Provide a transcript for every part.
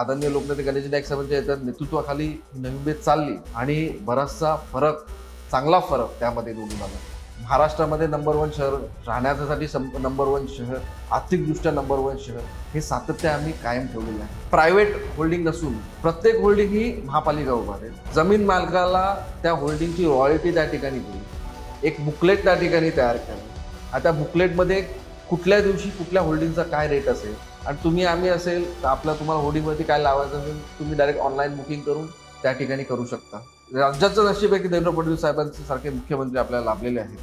आदरणीय लोकनेते गणेश नाईक साहेबांच्या याच्या नेतृत्वाखाली नवी मुंबई चालली आणि बराचसा फरक चांगला फरक त्यामध्ये निवडून आला महाराष्ट्रामध्ये नंबर वन शहर राहण्यासाठी नंबर वन शहर आर्थिकदृष्ट्या नंबर वन शहर हे सातत्य आम्ही कायम ठेवलेलं आहे. प्रायव्हेट होल्डिंग नसून प्रत्येक होल्डिंग ही महापालिका उभारेल जमीन मालकाला त्या होल्डिंगची रॉयल्टी त्या ठिकाणी दिली एक बुकलेट त्या ठिकाणी तयार केली आता बुकलेटमध्ये कुठल्या दिवशी कुठल्या होल्डिंगचा काय रेट असेल आणि तुम्ही आम्ही असेल तर आपलं तुम्हाला होडीमध्ये काय लावायचं असेल तुम्ही डायरेक्ट ऑनलाईन बुकिंग करून त्या ठिकाणी करू शकता. राज्याचं नशीब आहे की देवेंद्र फडणवीस साहेबांसारखे मुख्यमंत्री आपल्याला लाभलेले आहेत.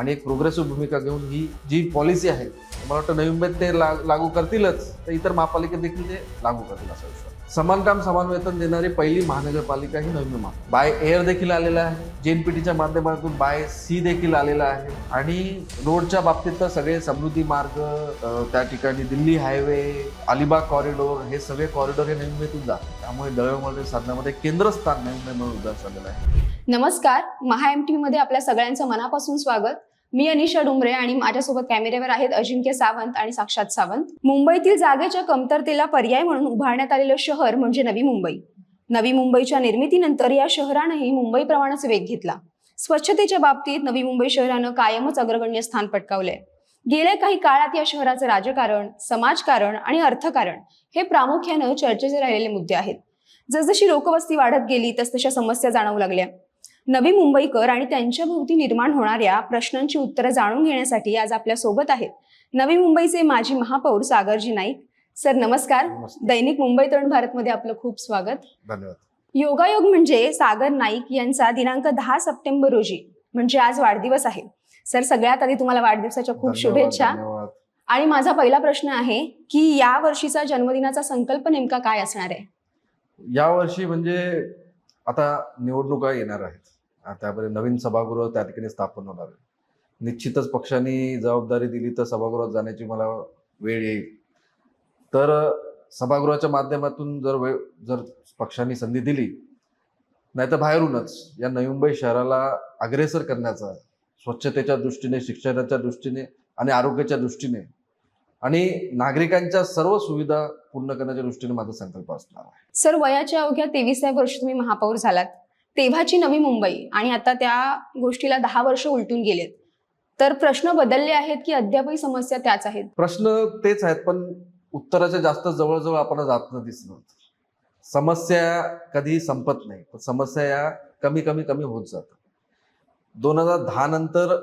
आणि एक प्रोग्रेसिव्ह भूमिका घेऊन ही जी पॉलिसी आहे मला वाटतं नवी मुंबईत ते ला- लागू करतीलच तर इतर महापालिकेत देखील ते लागू करतील असा विश्वास. समान काम समान वेतन देणारी पहिली महानगरपालिका ही नवी मुंबई बाय एअर देखील आलेला आहे जेएनपीटीच्या माध्यमातून बाय सी देखील आलेला आहे आणि रोडच्या बाबतीत तर सगळे समृद्धी मार्ग त्या ठिकाणी दिल्ली हायवे अलिबाग कॉरिडोर हे सगळे कॉरिडोर हे नवी मुंबईतून जातात. त्यामुळे दळणवळण साधण्यामध्ये केंद्रस्थान नवी मुंबई म्हणून उद्यास आहे. नमस्कार महा एममध्ये आपल्या सगळ्यांचं मनापासून स्वागत. मी अनिशा डोंगरे आणि माझ्यासोबत कॅमेऱ्यावर आहेत अजिंक्य सावंत आणि साक्षात सावंत. मुंबईतील जागेच्या कमतरतेला पर्याय म्हणून उभारण्यात आलेलं शहर म्हणजे नवी मुंबई. नवी मुंबईच्या निर्मितीनंतर या शहरानंही मुंबईप्रमाणेच वेग घेतला. स्वच्छतेच्या बाबतीत नवी मुंबई शहरानं कायमच अग्रगण्य स्थान पटकावलंय. गेल्या काही काळात या शहराचं राजकारण समाजकारण आणि अर्थकारण हे प्रामुख्यानं चर्चेचे राहिलेले मुद्दे आहेत. जसजशी लोकवस्ती वाढत गेली तसतशा समस्या जाणवू लागल्या. नवी मुंबईकर आणि त्यांच्या भोवती निर्माण होणाऱ्या प्रश्नांची उत्तरं जाणून घेण्यासाठी आज आपल्यासोबत आहेत. नवी मुंबईचे माजी महापौर सागरजी नाईक. सर नमस्कार. दैनिक मुंबई तरुण भारतमध्ये आपलं खूप स्वागत. धन्यवाद. योगायोग म्हणजे सागर नाईक यांचा दिनांक दहा सप्टेंबर रोजी म्हणजे आज वाढदिवस आहे. सर सगळ्यात आधी तुम्हाला वाढदिवसाच्या खूप शुभेच्छा. आणि माझा पहिला प्रश्न आहे की या वर्षीचा जन्मदिनाचा संकल्प नेमका काय असणार आहे? यावर्षी म्हणजे आता निवडणुका येणार आहेत. आता त्यामध्ये नवीन सभागृह त्या ठिकाणी स्थापन होणार आहे. निश्चितच पक्षाने जबाबदारी दिली तर सभागृहात जाण्याची मला वेळ येईल. तर सभागृहाच्या माध्यमातून जर वेळ जर पक्षांनी संधी दिली नाहीतर बाहेरूनच या नवी मुंबई शहराला अग्रेसर करण्याचा स्वच्छतेच्या दृष्टीने शिक्षणाच्या दृष्टीने आणि आरोग्याच्या दृष्टीने आणि नागरिकांच्या सर्व सुविधा पूर्ण करण्याच्या दृष्टीने माझा संकल्प असणार आहे. सर वयाच्या अवघ्या तेवीस वर्षी तुम्ही महापौर झालात. तेव्हाची नवी मुंबई आणि आता त्या गोष्टीला दहा वर्ष उलटून गेलेत. तर प्रश्न बदलले आहेत की अद्यापही समस्या त्याच आहेत? प्रश्न तेच आहेत पण उत्तराच्या जास्त जवळजवळ आपण जात न समस्या कधी संपत नाही पण समस्या या कमी कमी कमी होत जातात. दोन हजार दहा नंतर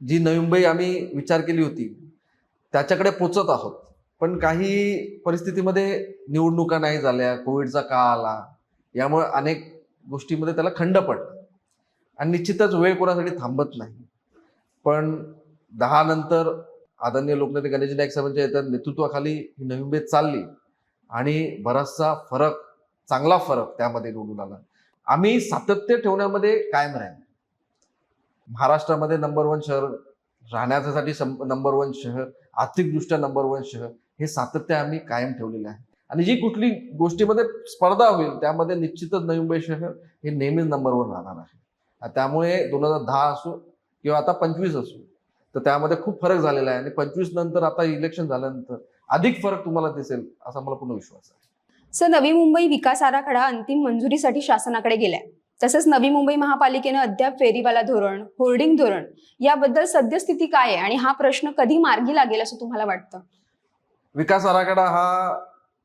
जी नवी मुंबई आम्ही विचार केली होती त्याच्याकडे पोचत आहोत. पण काही परिस्थितीमध्ये निवडणुका नाही झाल्या कोविडचा काळ आला यामुळे अनेक गोष्टीमध्ये त्याला खंड पडला आणि निश्चितच वेळ कोणासाठी थांबत नाही. पण दहा नंतर आदरणीय लोकनेते गणेश नाईक साहेबांच्या याच्या नेतृत्वाखाली ही नवी मुंबईत चालली. आणि बराचसा फरक चांगला फरक त्यामध्ये निवडून आला. आम्ही सातत्य ठेवण्यामध्ये कायम राहील. महाराष्ट्रामध्ये नंबर वन शहर राहण्यासाठी नंबर वन शहर आर्थिकदृष्ट्या नंबर वन शहर हे सातत्य आम्ही कायम ठेवलेले आहे. आणि जी कुठली गोष्टीमध्ये स्पर्धा होईल त्यामध्ये निश्चितच नवी मुंबई शहर हे नेहमीच नंबर वन राहणार आहे. त्यामुळे दोन हजार दहा असो किंवा आता पंचवीस असो तर त्यामध्ये खूप फरक झालेला आहे. आणि पंचवीस नंतर आता इलेक्शन झाल्यानंतर अधिक फरक तुम्हाला दिसेल असा मला पूर्ण विश्वास आहे. सर नवी मुंबई विकास आराखडा अंतिम मंजुरीसाठी शासनाकडे गेलाय. तसंच नवी मुंबई महापालिकेनं अद्याप फेरीवाला धोरण होर्डिंग धोरण याबद्दल सद्यस्थिती काय आहे? आणि हा प्रश्न कधी मार्गी लागेल असं तुम्हाला वाटतं? विकास आराखडा हा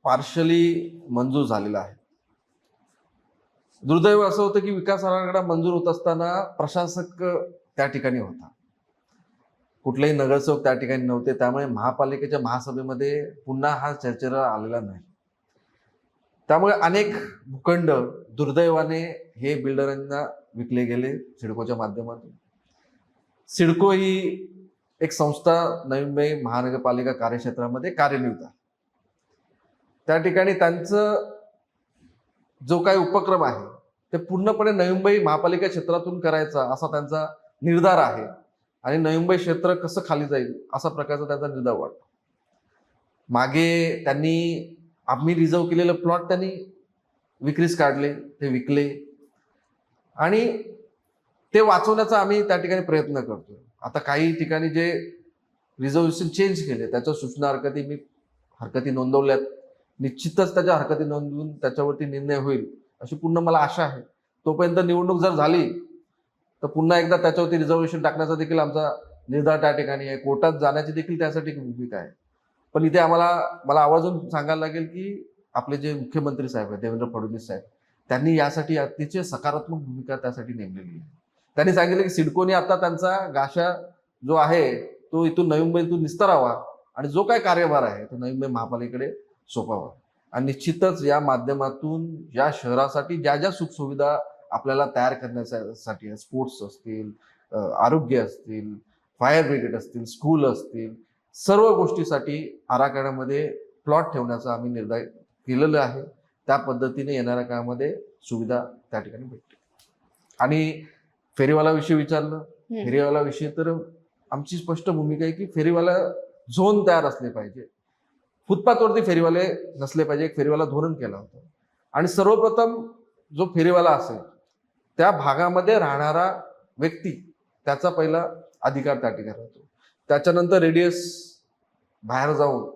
पार्शली मंजूर झालेला आहे. दुर्दैव असं होतं की विकास आराखडा मंजूर होत असताना प्रशासक त्या ठिकाणी होता. कुठलेही नगरसेवक त्या ठिकाणी नव्हते त्यामुळे महापालिकेच्या महासभेमध्ये पुन्हा हा चर्चेला आलेला नाही. त्यामुळे अनेक भूखंड दुर्दैवाने हे बिल्डरांना विकले गेले सिडकोच्या माध्यमातून. सिडको ही एक संस्था नवी मुंबई महानगरपालिका कार्यक्षेत्रामध्ये कार्यरत आहे. त्या ठिकाणी त्यांचं जो काही उपक्रम आहे ते पूर्णपणे नवी मुंबई महापालिका क्षेत्रातून करायचा असा त्यांचा निर्धार आहे. आणि नवी मुंबई क्षेत्र कसं खाली जाईल असा प्रकारचा त्यांचा निर्धार वाटतो. मागे त्यांनी आम्ही रिझर्व केलेलं प्लॉट त्यांनी विक्रीस काढले ते विकले. आणि ते वाचवण्याचा आम्ही त्या ठिकाणी प्रयत्न करतो. आता काही ठिकाणी जे रिझर्वेशन चेंज केले त्याच्या सूचना हरकती मी हरकती नोंदवल्यात. निश्चितच त्याच्या हरकती नोंदवून त्याच्यावरती निर्णय होईल अशी पूर्ण मला आशा आहे. तोपर्यंत निवडणूक जर झाली तर पुन्हा एकदा त्याच्यावरती रिझर्वेशन टाकण्याचा देखील आमचा निर्धार त्या ठिकाणी आहे. कोर्टात जाण्याची देखील त्यासाठी एक भूमिका आहे. पण इथे आम्हाला मला आवर्जून सांगायला लागेल की आपले जे मुख्यमंत्री साहेब आहेत देवेंद्र फडणवीस साहेब त्यांनी यासाठी अतिशय सकारात्मक भूमिका त्यासाठी नेमलेली आहे. त्यांनी सांगितलं की सिडकोने आता त्यांचा गाशा जो आहे तो इथून नवी मुंबईतून निस्तरावा आणि जो काय कार्यभार आहे तो नवी मुंबई महापालिकेकडे सोपावा आणि निश्चितच या माध्यमातून या शहरासाठी ज्या ज्या सुखसुविधा आपल्याला तयार करण्यासाठी स्पोर्ट्स असतील आरोग्य असतील फायर ब्रिगेड असतील स्कूल असतील सर्व गोष्टीसाठी आराखड्यामध्ये प्लॉट ठेवण्याचा आम्ही निर्णय केलेला आहे. त्या पद्धतीने येणाऱ्या काळामध्ये सुविधा त्या ठिकाणी भेटते आणि फेरीवाला विषयी विचारलं. हम्म. फेरीवाला विषयी तर आमची स्पष्ट भूमिका आहे की फेरीवाला झोन तयार असले पाहिजे. फुटपाथवरती फेरीवाले नसले पाहिजे. एक फेरीवाला धोरण केलं होतं. आणि सर्वप्रथम जो फेरीवाला असेल त्या भागामध्ये राहणारा व्यक्ती त्याचा पहिला अधिकार त्या ठिकाणी राहतो त्याच्यानंतर रेडियस बाहेर जाऊन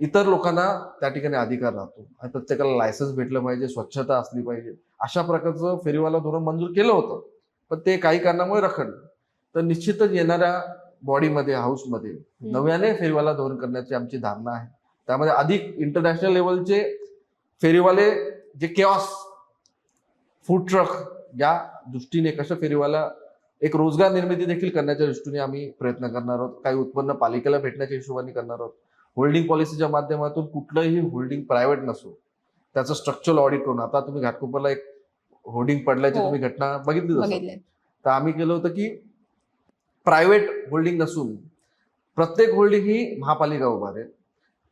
इतर लोकांना त्या ठिकाणी अधिकार राहतो. आणि प्रत्येकाला लायसन्स भेटलं पाहिजे स्वच्छता असली पाहिजे. अशा प्रकारचं फेरीवाला धोरण मंजूर केलं होतं. पण ते काही कारणामुळे रखडलं. तर निश्चितच येणाऱ्या बॉडीमध्ये हाऊसमध्ये नव्याने फेरीवाला धोरण करण्याची आमची धारणा आहे. त्यामध्ये अधिक इंटरनॅशनल लेवलचे फेरीवाले जे केऑस फूड ट्रक या दृष्टीने कसं फेरीवाला एक रोजगार निर्मिती देखील करण्याच्या दृष्टीने आम्ही प्रयत्न करणार आहोत. काही उत्पन्न पालिकेला भेटण्याच्या हिशोबाने करणार आहोत. होल्डिंग पॉलिसीच्या माध्यमातून कुठलंही होल्डिंग प्रायव्हेट नसो. त्याचं स्ट्रक्चरल ऑडिट करून. आता तुम्ही घाटकोपरला एक होल्डिंग पडल्याची हो. तुम्ही घटना बघितली असेल. तर आम्ही केलं होतं की प्रायव्हेट होल्डिंग नसून प्रत्येक होल्डिंग ही महापालिका उभारेल.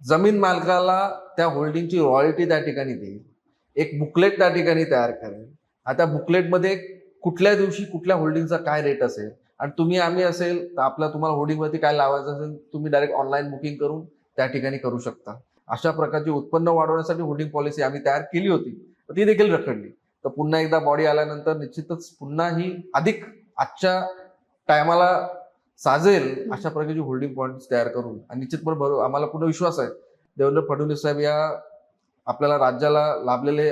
जमीन मालकाला त्या होल्डिंगची रॉयल्टी त्या ठिकाणी देईल. एक बुकलेट त्या ठिकाणी तयार करेल. आता बुकलेटमध्ये कुठल्या दिवशी कुठल्या होल्डिंगचा काय रेट असेल आणि तुम्ही आम्ही असेल तर आपल्या तुम्हाला होल्डिंगवरती काय लावायचं असेल तुम्ही डायरेक्ट ऑनलाईन बुकिंग करून त्या ठिकाणी करू शकता. अशा प्रकारची उत्पन्न वाढवण्यासाठी होल्डिंग पॉलिसी आम्ही तयार केली होती. तर ती देखील रखडली. तर पुन्हा एकदा बॉडी आल्यानंतर निश्चितच पुन्हा ही अधिक आजच्या टायमाला साजेल अशा प्रकारची होल्डिंग पॉईंट तयार करून. आणि निश्चित बरोबर आम्हाला पूर्ण विश्वास आहे. देवेंद्र फडणवीस साहेब या आपल्याला राज्याला लाभलेले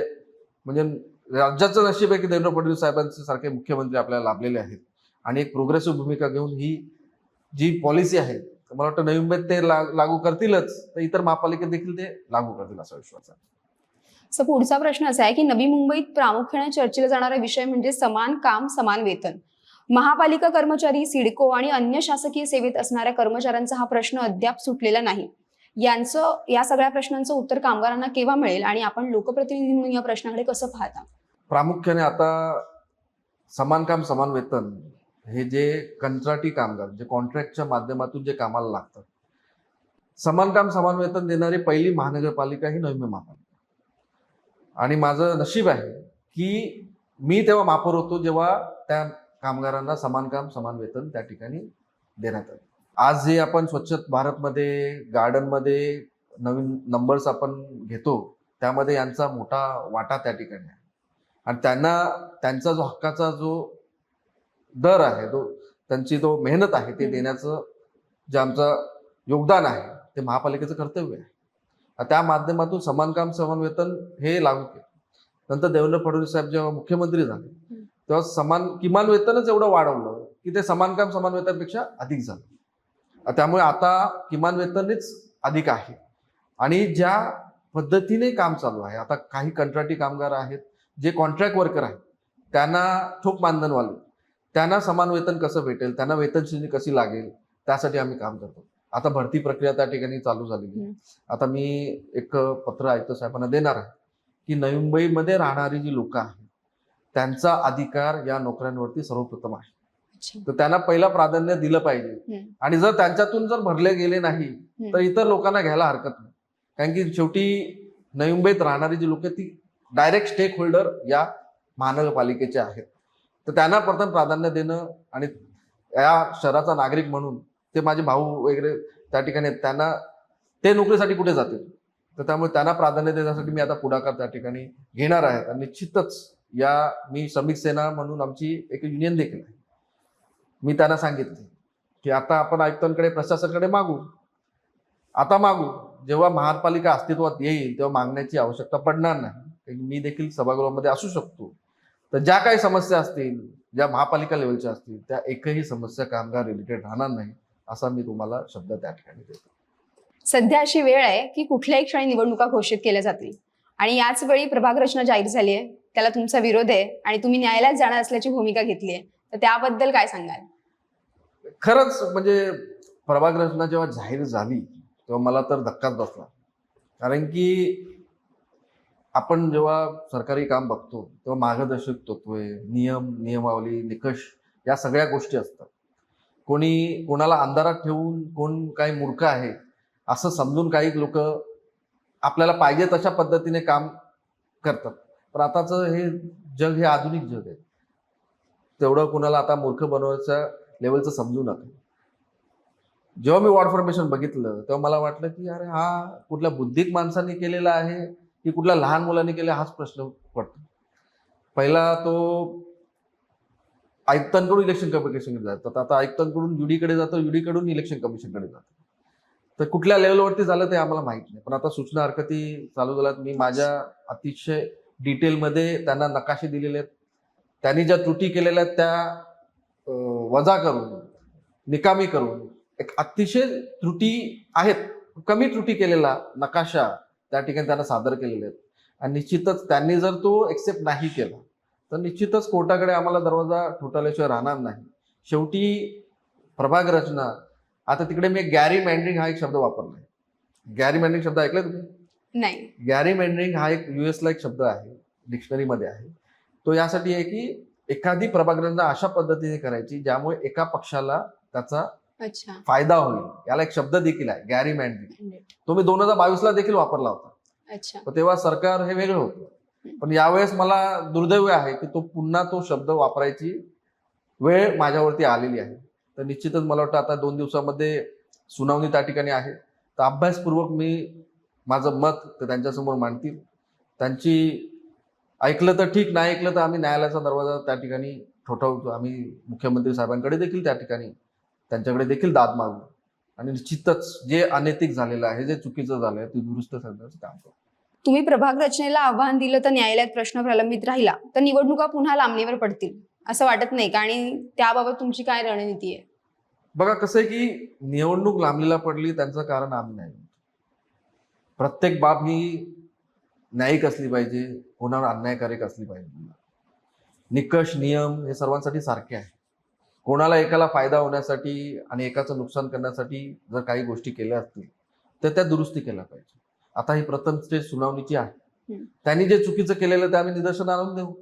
म्हणजे राज्याचं नशीब आहे की देवेंद्र फडणवीस साहेबांचे सारखे मुख्यमंत्री आपल्याला लाभलेले आहेत. आणि एक प्रोग्रेसिव्ह भूमिका घेऊन ही जी पॉलिसी आहे मला वाटतं नवी मुंबईत ते लागू करतीलच तर इतर महापालिकेत देखील ते लागू करतील असा विश्वास आहे. सो पुढचा प्रश्न असा आहे की नवी मुंबईत प्रामुख्याने चर्चेला जाणारा विषय म्हणजे समान काम समान वेतन. महापालिका कर्मचारी सिडको आणि अन्य शासकीय सेवेत असणाऱ्या कर्मचाऱ्यांचा हा प्रश्न अद्याप सुटलेला नाही. यांचं या सगळ्या प्रश्नांचं उत्तर कामगारांना केव्हा मिळेल आणि आपण लोकप्रतिनिधी म्हणून या प्रश्नाकडे कसं पाहता? प्रामुख्याने आता समान काम समान वेतन हे जे कंत्राटी कामगार जे कॉन्ट्रॅक्टच्या माध्यमातून जे कामाला लागतात. समान काम समान वेतन देणारी पहिली महानगरपालिका ही नवमी महापालिका. आणि माझं नशीब आहे की मी तेव्हा मापर होतो जेव्हा त्या कामगारांना समान काम समान वेतन त्या ठिकाणी देण्यात आलं. आज जे आपण स्वच्छ भारतमध्ये गार्डनमध्ये नवीन नंबर्स आपण घेतो त्यामध्ये यांचा मोठा वाटा त्या ठिकाणी आहे. आणि त्यांना त्यांचा जो हक्काचा जो दर आहे तो त्यांची जो मेहनत आहे ते. देण्याचं जे आमचं योगदान आहे ते महापालिकेचं कर्तव्य आहे. त्या माध्यमातून समान काम समान वेतन हे लागू केलं. नंतर देवेंद्र फडणवीस साहेब जेव्हा मुख्यमंत्री झाले तेव्हा समान किमान वेतनच एवढं वाढवलं की ते समान काम समान वेतनपेक्षा अधिक झालं. त्यामुळे आता किमान वेतनच अधिक आहे. आणि ज्या पद्धतीने काम चालू आहे आता काही कंत्राटी कामगार आहेत जे कॉन्ट्रॅक्ट वर्कर आहेत त्यांना ठोक मानधनवाले त्यांना समान वेतन कसं भेटेल त्यांना वेतन श्रेणी कशी लागेल त्यासाठी आम्ही काम करतो. आता भरती प्रक्रिया त्या ठिकाणी चालू झालेली आहे. आता मी एक पत्र आयुक्त साहेबांना देणार आहे की नवी मुंबईमध्ये राहणारी जी लोक आहेत त्यांचा अधिकार या नोकऱ्यांवरती सर्वप्रथम आहे. तर त्यांना पहिला प्राधान्य दिलं पाहिजे. आणि जर त्यांच्यातून जर भरले गेले नाही तर इतर लोकांना घ्यायला हरकत नाही. कारण की शेवटी नवी मुंबईत राहणारी जी लोक ती डायरेक्ट स्टेक होल्डर या महानगरपालिकेचे आहेत. तर त्यांना प्रथम प्राधान्य देणं आणि या शहराचा नागरिक म्हणून ते माझे भाऊ वगैरे त्या ठिकाणी आहेत त्यांना ते नोकरीसाठी कुठे जातील? तर त्यामुळे त्यांना प्राधान्य देण्यासाठी मी आता पुढाकार त्या ठिकाणी घेणार आहे. आणि निश्चितच या मी श्रमिक सेना म्हणून आमची एक युनियन देखील आहे. मी त्यांना सांगितले की आता आपण आयुक्तांकडे प्रशासनाकडे मागू. आता मागू. जेव्हा महापालिका अस्तित्वात येईल तेव्हा मागण्याची आवश्यकता पडणार नाही. मी देखील सभागृहामध्ये असू शकतो. तर ज्या काही समस्या असतील ज्या महापालिका लेवलच्या असतील त्या एकही समस्या कामगार रिलेटेड राहणार नाही असा मी तुम्हाला शब्द त्या ठिकाणी देतो. सध्या अशी वेळ आहे की कुठल्याही क्षणी निवडणुका घोषित केल्या जातील. आणि याच वेळी प्रभाग रचना जाहीर झाली आहे. त्याला तुमचा विरोध आहे आणि तुम्ही न्यायालयात जाणार असल्याची भूमिका घेतली आहे. तर त्याबद्दल काय सांगाल? खरंच म्हणजे प्रभाग रचना जेव्हा जाहीर झाली तेव्हा मला तर धक्काच बसला. कारण की आपण जेव्हा सरकारी काम बघतो तेव्हा मार्गदर्शक तत्वे नियम नियमावली निकष या सगळ्या गोष्टी असतात. कोणी कोणाला अंधारात ठेवून कोण काही मूर्ख आहे असं समजून काही लोक आपल्याला पाहिजे तशा पद्धतीने काम करतात. पण आताचं हे जग हे आधुनिक जग आहे. तेवढं कुणाला आता मूर्ख बनवायच्या लेवलचं समजू नका. जेव्हा मी वॉर्ड फॉर्मेशन बघितलं तेव्हा मला वाटलं की अरे हा कुठल्या बुद्धिक माणसाने केलेला आहे की कुठल्या लहान मुलांनी केला हाच प्रश्न पडतो. पहिला तो आयुक्तांकडून इलेक्शन कमिशनकडे जातात आता आयुक्तांकडून युडीकडे जातो युडीकडून इलेक्शन कमिशनकडे जातो. तर कुठल्या लेवलवरती झालं ते आम्हाला माहीत नाही. पण आता सूचना हरकती चालू झाल्यात. मी माझ्या अतिशय डिटेलमध्ये त्यांना नकाशे दिलेले आहेत. त्यांनी ज्या त्रुटी केलेल्या आहेत त्या वजा करून निकामी करून एक अतिशय त्रुटी आहेत. कमी त्रुटी केलेला नकाशा त्या ठिकाणी त्यांना सादर केलेले आहेत. आणि निश्चितच त्यांनी जर तो एक्सेप्ट नाही केला तर निश्चितच कोर्टाकडे आम्हाला दरवाजा ठोठावल्याशिवाय राहणार नाही. शेवटी प्रभाग रचना आता तिकडे मी गॅरी मॅन्ड्रिंग हा एक शब्द वापरलाय. गॅरी मॅन्ड्रिंग शब्द ऐकलाय तुम्ही? नाही. गॅरी मेंडरिंग हा एक युएस ला एक शब्द आहे डिक्शनरीमध्ये आहे. तो यासाठी आहे की एखादी प्रभाग रचना अशा पद्धतीने करायची ज्यामुळे एका पक्षाला त्याचा अच्छा. फायदा होईल. याला एक शब्द देखील आहे गॅरी मॅन्डरिंग तो मी दोन हजार बावीसला देखील वापरला होता. तेव्हा सरकार हे वेगळं होतं. पण यावेळेस मला दुर्दैव आहे की तो पुन्हा तो शब्द वापरायची वेळ माझ्यावरती आलेली आहे. तर निश्चितच मला वाटतं आता दोन दिवसामध्ये सुनावणी त्या ठिकाणी आहे. तर अभ्यासपूर्वक मी माझं मत ते त्यांच्यासमोर मांडतील. त्यांची ऐकलं तर ठीक नाही ऐकलं तर आम्ही न्यायालयाचा दरवाजा त्या ठिकाणी ठोठावतो. आम्ही मुख्यमंत्री साहेबांकडे देखील त्या ठिकाणी त्यांच्याकडे देखील दाद मागू. आणि निश्चितच जे अनैतिक झालेलं आहे जे चुकीचं झालं आहे ते दुरुस्त करण्याचं काम करू. तुम्ही प्रभाग रचनेला आव्हान दिलं तर न्यायालयात प्रश्न प्रलंबित राहिला. तर निवडणुका पुन्हा लांबणीवर पडतील. असं वाटत नाही का आणि त्याबाबत तुमची काय रणनीती आहे? बघा कसं आहे की निवडणूक लांबलीला पडली त्यांचं कारण आम्ही नाही. प्रत्येक बाब ही न्यायिक असली पाहिजे कोणावर अन्यायकारक असली पाहिजे. निकष नियम हे सर्वांसाठी सारखे आहे. कोणाला एकाला फायदा होण्यासाठी आणि एकाचं नुकसान करण्यासाठी जर काही गोष्टी केल्या असतील तर त्या दुरुस्ती केल्या पाहिजे. आता ही प्रथम स्टेज सुनावणीची आहे. त्यांनी जे चुकीचं केलेलं ते आम्ही निदर्शन आणून देऊ.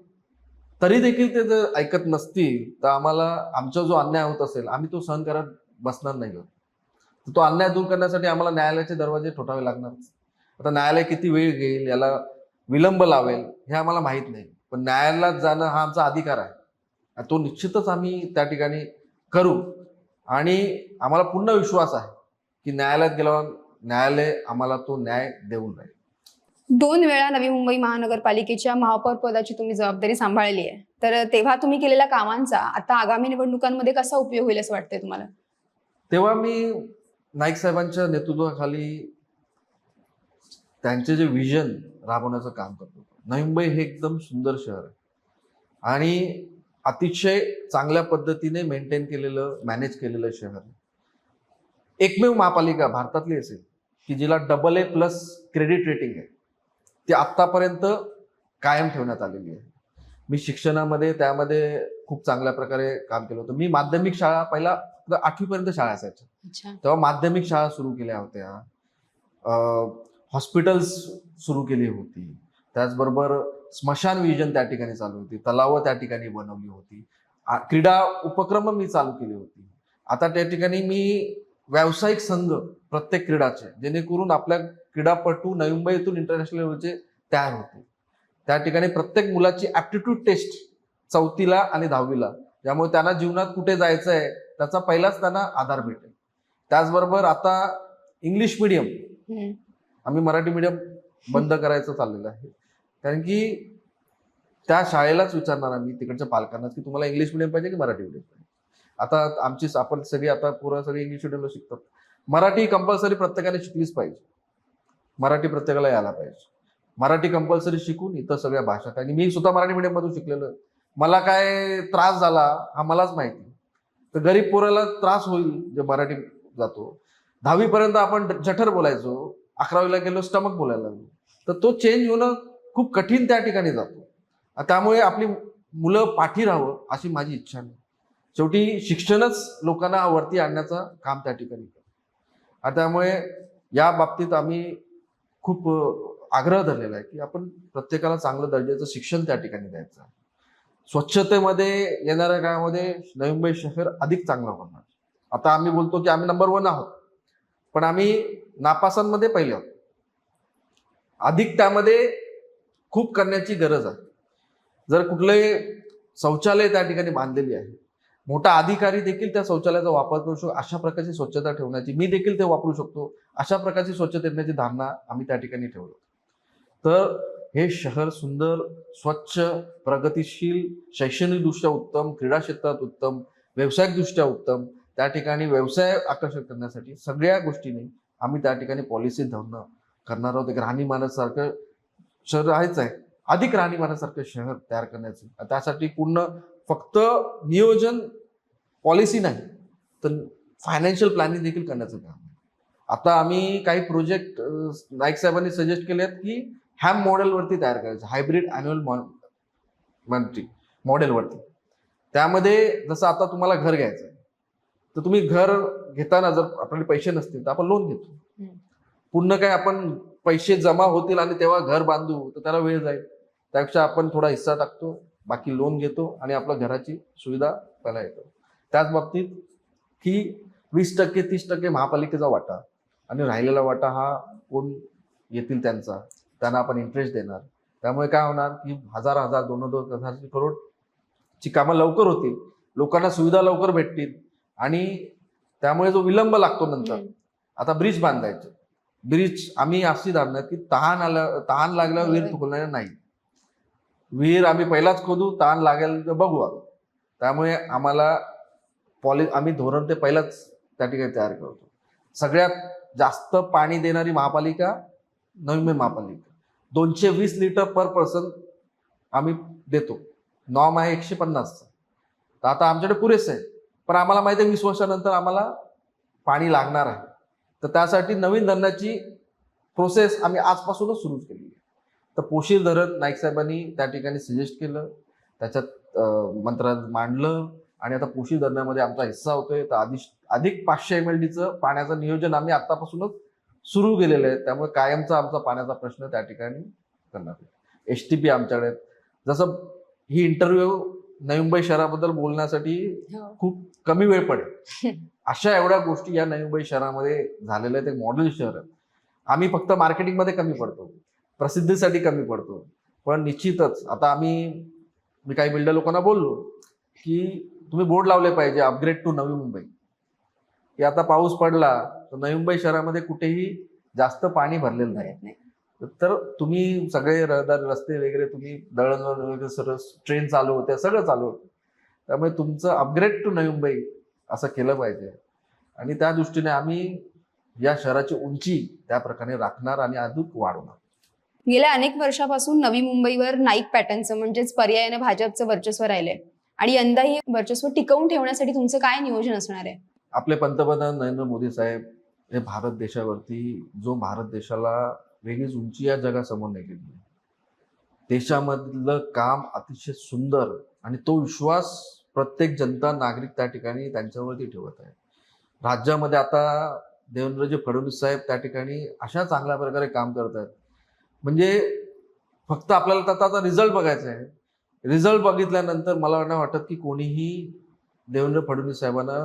तरी देखील ते जर ऐकत नसतील तर आम्हाला आमचा जो अन्याय होत असेल आम्ही तो सहन करत बसणार नाही. तो अन्याय दूर करण्यासाठी आम्हाला न्यायालयाचे दरवाजे ठोठावे लागणार आता न्यायालय किती वेळ घेईल याला विलंब लावेल हे आम्हाला माहीत नाही. पण न्यायालयात जाणं हा आमचा अधिकार आहे. तो निश्चितच आम्ही त्या ठिकाणी करू. आणि आम्हाला पूर्ण विश्वास आहे की न्यायालयात गेल्यावर न्यायालय आम्हाला तो न्याय देऊन राहील दोन वेळा नवी मुंबई महानगरपालिकेच्या महापौर पदाची तुम्ही जबाबदारी सांभाळली आहे. तर तेव्हा तुम्ही केलेल्या कामांचा आता आगामी निवडणुकांमध्ये कसा उपयोग होईल असं वाटतंय तुम्हाला? तेव्हा मी नाईक साहेबांच्या नेतृत्वाखाली त्यांचे जे विजन राबवण्याचं काम करतो. नवी मुंबई हे एकदम सुंदर शहर आहे. आणि अतिशय चांगल्या पद्धतीने मेंटेन केलेलं मॅनेज केलेलं शहर आहे. एकमेव महापालिका भारतातली असेल की जिला double A plus credit rating आहे. ती आत्तापर्यंत कायम ठेवण्यात आलेली आहे. मी शिक्षणामध्ये त्यामध्ये खूप चांगल्या प्रकारे काम केलं होतं. मी माध्यमिक शाळा पहिला आठवीपर्यंत शाळा असायच्या. तेव्हा माध्यमिक शाळा सुरू केल्या होत्या. हॉस्पिटल्स सुरू केली होती. त्याचबरोबर स्मशान विजन त्या ठिकाणी चालू होती. तलावं त्या ठिकाणी बनवली होती. क्रीडा उपक्रम मी चालू केले होती. आता त्या ठिकाणी मी व्यावसायिक संघ प्रत्येक क्रीडाचे जेणेकरून आपल्या क्रीडापटू नवी मुंबईतून इंटरनॅशनल लेवलचे तयार होते. त्या ठिकाणी प्रत्येक मुलाची ऍप्टिट्यूड टेस्ट चौथीला आणि दहावीला. त्यामुळे त्यांना जीवनात कुठे जायचं आहे त्याचा पहिलाच त्यांना आधार भेटेल. त्याचबरोबर आता इंग्लिश मिडियम. आम्ही मराठी मीडियम बंद करायचं चाललेलं आहे. कारण की त्या शाळेलाच विचारणार आम्ही तिकडच्या पालकांना की तुम्हाला इंग्लिश मिडियम पाहिजे की मराठी मिडियम पाहिजे? आता आमची आपण सगळी आता पुरं सगळी इंग्लिश मिडियमला शिकतात. मराठी कंपल्सरी प्रत्येकाने शिकलीच पाहिजे. मराठी प्रत्येकाला यायला पाहिजे. मराठी कंपल्सरी शिकून इतर सगळ्या भाषा आणि मी सुद्धा मराठी मीडियममधून शिकलेलो मला काय त्रास झाला हा मलाच माहिती तर गरीब पोराला त्रास होईल जे मराठी जातो. दहावीपर्यंत आपण जठर बोलायचो अकरावीला गेलो स्टमक बोलायला लागलो. तर तो चेंज होणं खूप कठीण त्या ठिकाणी जातो. त्यामुळे आपली मुलं पाठी राहावं अशी माझी इच्छा नाही. शेवटी शिक्षणच लोकांना वरती आणण्याचं काम त्या ठिकाणी करतं. त्यामुळे या बाबतीत आम्ही खूप आग्रह धरलेला आहे की आपण प्रत्येकाला चांगलं दर्जाचं शिक्षण त्या ठिकाणी द्यायचं आहे. स्वच्छतेमध्ये येणाऱ्या काळामध्ये नवी मुंबई शहर अधिक चांगलं होणार. आता आम्ही बोलतो की आम्ही नंबर वन आहोत. पण आम्ही नापासांमध्ये पहिले आहोत. अधिक त्यामध्ये खूप करण्याची गरज आहे. जर कुठले शौचालय त्या ठिकाणी बांधलेली आहे मोठा अधिकारी देखील त्या शौचालयाचा वापर करू शकतो अशा प्रकारची स्वच्छता ठेवण्याची. मी देखील ते वापरू शकतो. अशा प्रकारची स्वच्छता ठेवण्याची धारणा आम्ही त्या ठिकाणी ठेवलो तर हे शहर सुंदर स्वच्छ प्रगतिशील शैक्षणिकदृष्ट्या उत्तम क्रीडा क्षेत्रात उत्तम व्यावसायिकदृष्ट्या उत्तम त्या ठिकाणी व्यवसाय आकर्षित करण्यासाठी सगळ्या गोष्टीने आम्ही त्या ठिकाणी पॉलिसी धरणं करणार आहोत. एक राहणीमानासारखं शहर आहेच आहे. अधिक राहणीमानासारखं शहर तयार करण्याचं. त्यासाठी पूर्ण फक्त नियोजन पॉलिसी नाही तर फायनान्शियल प्लॅनिंग देखील करण्याचं काम आहे. आता आम्ही काही प्रोजेक्ट नाईक साहेबांनी सजेस्ट केले आहेत की हॅम मॉडेलवरती तयार करायचं हायब्रिड अॅन्युअल मंथली मॉडेलवरती त्यामध्ये जसं आता तुम्हाला घर घ्यायचं आहे तर तुम्ही घर घेताना जर आपल्याला पैसे नसतील तर आपण लोन घेतो. पूर्ण काय आपण पैसे जमा होतील आणि तेव्हा घर बांधू तर त्याला वेळ जाईल त्यापेक्षा आपण थोडा हिस्सा टाकतो बाकी लोन घेतो आणि आपल्या घराची सुविधा पहिला येतो. त्याच बाबतीत की वीस टक्के तीस टक्के महापालिकेचा वाटा आणि राहिलेला वाटा हा कोण येतील त्यांचा? त्यांना आपण इंटरेस्ट देणार. त्यामुळे काय होणार की हजार हजार दोन दोन हजार करोडची कामं लवकर होतील. लोकांना सुविधा लवकर भेटतील आणि त्यामुळे जो विलंब लागतो नंतर. आता ब्रिज बांधायचे. ब्रिज आम्ही अशी धारणा की तहान आलं तहान लागल्यावर विहीर. खोलणार नाही. विहीर आम्ही पहिलाच खोदू ताण लागेल तर बघू आम्ही. त्यामुळे आम्हाला पॉलि आम्ही धोरण ते पहिलाच त्या ठिकाणी तयार करतो. सगळ्यात जास्त पाणी देणारी महापालिका नवी मुंबई महापालिका. दोनशे वीस लिटर पर पर्सन आम्ही देतो. नॉम आहे एकशे पन्नासचा तर आता आमच्याकडे पुरेसे आहे. पण आम्हाला माहिती आहे वीस वर्षानंतर आम्हाला पाणी लागणार आहे. तर त्यासाठी नवीन धरणाची प्रोसेस आम्ही आजपासूनच सुरू केली आहे. तर पोशीर धरण नाईक साहेबांनी त्या ठिकाणी सजेस्ट केलं. त्याच्यात अं, मंत्रालयात मांडलं आणि आता पोशीर धरणामध्ये आमचा हिस्सा होतोय. तर अधिक अधिक पाचशे एम एल डीचं पाण्याचं नियोजन आम्ही आतापासूनच सुरू केलेलं आहे. त्यामुळे कायमचा आमचा पाण्याचा प्रश्न त्या ठिकाणी करणार एस टी पी आमच्याकडे. जसं ही इंटरव्ह्यू नवी मुंबई शहराबद्दल बोलण्यासाठी हो. खूप कमी वेळ पडेल. अशा एवढ्या गोष्टी या नवी मुंबई शहरामध्ये झालेल्या आहेत. एक मॉडेल शहर आहे आम्ही फक्त मार्केटिंगमध्ये कमी पडतो. प्रसिद्धीसाठी कमी पडतो. पण निश्चितच आता आम्ही मी काही बिल्डर लोकांना बोललो की तुम्ही बोर्ड लावले पाहिजे अपग्रेड टू नवी मुंबई. की आता पाऊस पडला तर नवी मुंबई शहरामध्ये कुठेही जास्त पाणी भरलेलं नाही. तर तुम्ही सगळे रहदार रस्ते वगैरे तुम्ही दळणवळण वगैरे सर्व ट्रेन चालू होत्या सगळं चालू. होतं त्यामुळे तुमचं अपग्रेड टू नवी मुंबई असं केलं पाहिजे. आणि त्या दृष्टीने आम्ही या शहराची उंची त्या प्रकारे राखणार आणि अधिक वाढवणार. गेल्या अनेक वर्षापासून नवी मुंबईवर नाईक पॅटर्नचं म्हणजेच पर्यायाने भाजपचं वर्चस्व राहिलंय. आणि यंदाही वर्चस्व टिकवून ठेवण्यासाठी तुमचं काय नियोजन असणार आहे? आपले पंतप्रधान नरेंद्र मोदी साहेब हे भारत देशावरती जो भारत देशाला वेगळीच उंची या जगासमोर नेलेली देशामधलं काम अतिशय सुंदर आणि तो विश्वास प्रत्येक जनता नागरिक त्या ठिकाणी त्यांच्यावरती ठेवत आहे. राज्यामध्ये आता देवेंद्रजी फडणवीस साहेब त्या ठिकाणी अशा चांगल्या प्रकारे काम करत आहेत. म्हणजे फक्त आपल्याला त्याचा आता रिझल्ट बघायचा आहे. रिझल्ट बघितल्यानंतर मला नाही वाटत की कोणीही देवेंद्र फडणवीस साहेबांना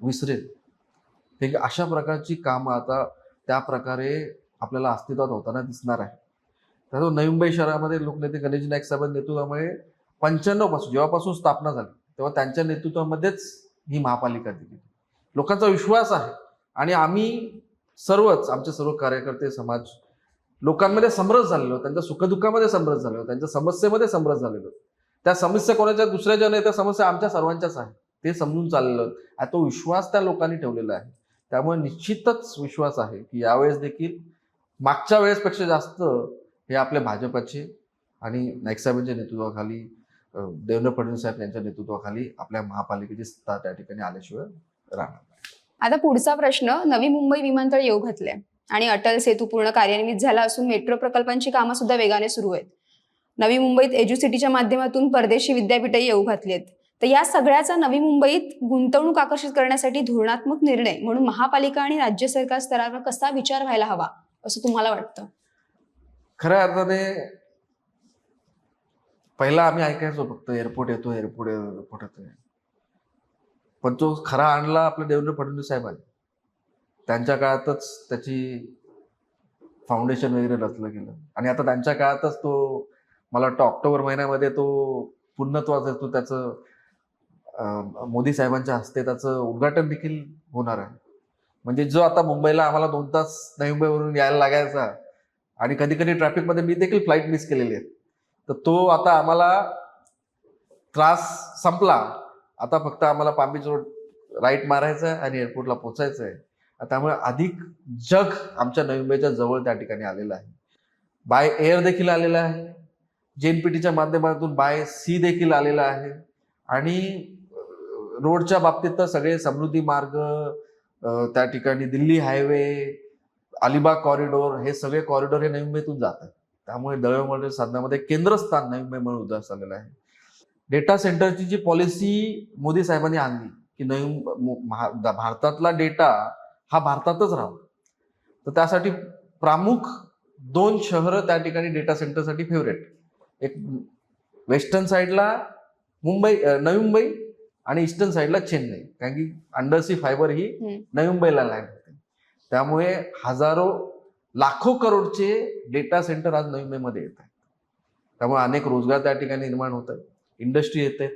विसरेल. हे अशा प्रकारची कामं आता त्या प्रकारे आपल्याला अस्तित्वात होताना दिसणार आहे. तर नवी मुंबई शहरामध्ये लोकनेते गणेश नाईक साहेबांच्या नेतृत्वामुळे पंच्याण्णवपासून जेव्हापासून स्थापना झाली तेव्हा त्यांच्या नेतृत्वामध्येच ही महापालिका दिली लोकांचा विश्वास आहे. आणि आम्ही सर्वच आमचे सर्व कार्यकर्ते समाज लोकांमध्ये समरस झालेलो त्यांच्या सुखदुःखामध्ये समरस झालेलो त्यांच्या समस्येमध्ये समरस झालेलो. त्या समस्या कोणाच्या दुसऱ्याच्या नाही त्या समस्या आमच्या सर्वांच्याच आहे ते समजून चाललेलं आणि तो विश्वास त्या लोकांनी ठेवलेला आहे. त्यामुळे निश्चितच विश्वास आहे की यावेळेस देखील मागच्या वेळेसपेक्षा जास्त हे आपल्या भाजपचे आणि नाईक साहेबांच्या नेतृत्वाखाली देवेंद्र फडणवीस साहेब यांच्या नेतृत्वाखाली आपल्या महापालिकेची सत्ता त्या ठिकाणी आल्याशिवाय राहणार आता पुढचा प्रश्न नवी मुंबई विमानतळ येऊ घातले आणि अटल सेतू पूर्ण कार्यान्वित झाला असून मेट्रो प्रकल्पांची कामं सुद्धा वेगाने सुरू आहेत. नवी मुंबईत एज्युसिटीच्या माध्यमातून परदेशी विद्यापीठही येऊ घातली आहेत तर या सगळ्याचा नवी मुंबईत गुंतवणूक आकर्षित करण्यासाठी धोरणात्मक निर्णय म्हणून महापालिका आणि राज्य सरकार स्तरावर कसा विचार व्हायला हवा असं तुम्हाला वाटतं? खऱ्या अर्थाने पहिला आम्ही ऐकायचो फक्त एअरपोर्ट येतो एअरपोर्ट एअरपोर्ट येतो पण तो खरा आणला आपल्या देवेंद्र फडणवीस साहेबांनी. त्यांच्या काळातच त्याची फाउंडेशन वगैरे रचलं गेलं. आणि आता त्यांच्या काळातच तो मला वाटतं ऑक्टोबर महिन्यामध्ये तो पूर्णत्वाच तो त्याचं मोदी साहेबांच्या हस्ते त्याचं उद्घाटन देखील होणार आहे. म्हणजे जो आता मुंबईला आम्हाला दोन तास नवी मुंबईवरून यायला लागायचा आणि कधी कधी ट्रॅफिकमध्ये मी देखील फ्लाईट मिस केलेली आहे. तर तो आता आम्हाला त्रास संपला. आता फक्त आम्हाला पांबीच रोड राईट मारायचा आहे आणि एअरपोर्टला पोचायचं आहे. त्यामुळे अधिक जग आमच्या नवी मुंबईच्या जवळ त्या ठिकाणी आलेलं आहे. बाय एअर देखील आलेलं आहे. जेएनपीटीच्या माध्यमातून बाय सी देखील आलेला आहे. आणि रोडच्या बाबतीत तर सगळे समृद्धी मार्ग त्या ठिकाणी दिल्ली हायवे अलिबाग कॉरिडोर हे सगळे कॉरिडोर हे नवी मुंबईतून जातात त्यामुळे दळणवळण साधनामध्ये केंद्रस्थान नवी मुंबई म्हणून उदयास आलेलं आहे. डेटा सेंटरची जी पॉलिसी मोदी साहेबांनी आणली की नवी भारतातला डेटा हा भारतातच राहावा तर त्यासाठी प्रामुख दोन शहरं त्या ठिकाणी डेटा सेंटरसाठी फेवरेट एक वेस्टर्न साईडला मुंबई नवी मुंबई आणि ईस्टर्न साईडला चेन्नई. कारण की अंडरसी फायबर ही. नवी मुंबईला लँड होते. त्यामुळे हजारो लाखो करोडचे डेटा सेंटर आज नवी मुंबईमध्ये येत आहेत. त्यामुळे अनेक रोजगार त्या ठिकाणी निर्माण होत आहेत. इंडस्ट्री येते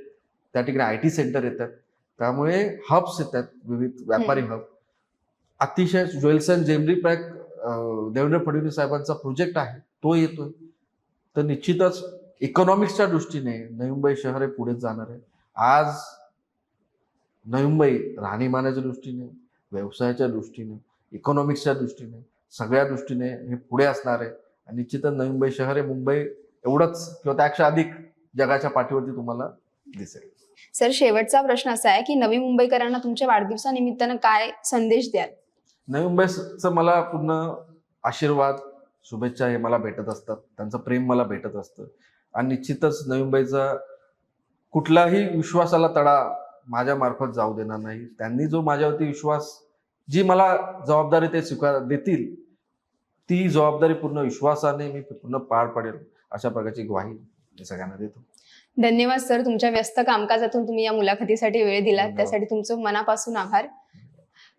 त्या ठिकाणी आय टी सेंटर येतात त्यामुळे हब्स येतात विविध व्यापारी हब अतिशय ज्वेल्सन जेमरी पॅक देवेंद्र फडणवीस साहेबांचा प्रोजेक्ट आहे तो येतोय. तर निश्चितच इकॉनॉमिक्सच्या दृष्टीने नवी मुंबई शहर हे पुढे जाणार आहे. आज नवी मुंबई राहणीमानाच्या दृष्टीने व्यवसायाच्या दृष्टीने इकॉनॉमिक्सच्या दृष्टीने सगळ्या दृष्टीने हे पुढे असणार आहे. आणि निश्चितच नवी मुंबई शहर हे मुंबई एवढंच किंवा त्यापेक्षा अधिक जगाच्या पाठीवरती तुम्हाला दिसेल. सर शेवटचा प्रश्न असा आहे की नवी मुंबईकरांना तुमच्या वाढदिवसानिमित्तानं काय संदेश द्याल? नवी मुंबईचं मला पूर्ण आशीर्वाद शुभेच्छा हे मला भेटत असतात. त्यांचं प्रेम मला भेटत असतं. आणि निश्चितच नवी मुंबईचा कुठलाही विश्वासाला तडा माझ्या मार्फत जाऊ देणार नाही. त्यांनी जो माझ्यावरती विश्वास जी मला जबाबदारी ते स्वीकार देतील ती जबाबदारी पूर्ण विश्वासाने मी पूर्ण पार पडेल अशा प्रकारची ग्वाही मी सगळ्यांना देतो. धन्यवाद सर. तुमच्या व्यस्त कामकाजातून तुम्ही या मुलाखतीसाठी वेळ दिला. त्यासाठी तुमचं मनापासून आभार.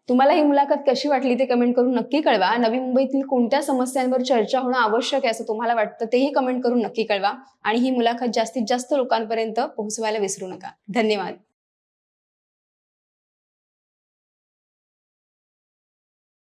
तुम्हाला ही मुलाखत कशी वाटली ते कमेंट करून नक्की कळवा. नवी मुंबईतील कोणत्या समस्यांवर चर्चा होणं आवश्यक आहे असं तुम्हाला वाटतं तेही कमेंट करून नक्की कळवा. आणि ही मुलाखत जास्तीत जास्त लोकांपर्यंत पोहोचवायला विसरू नका. धन्यवाद.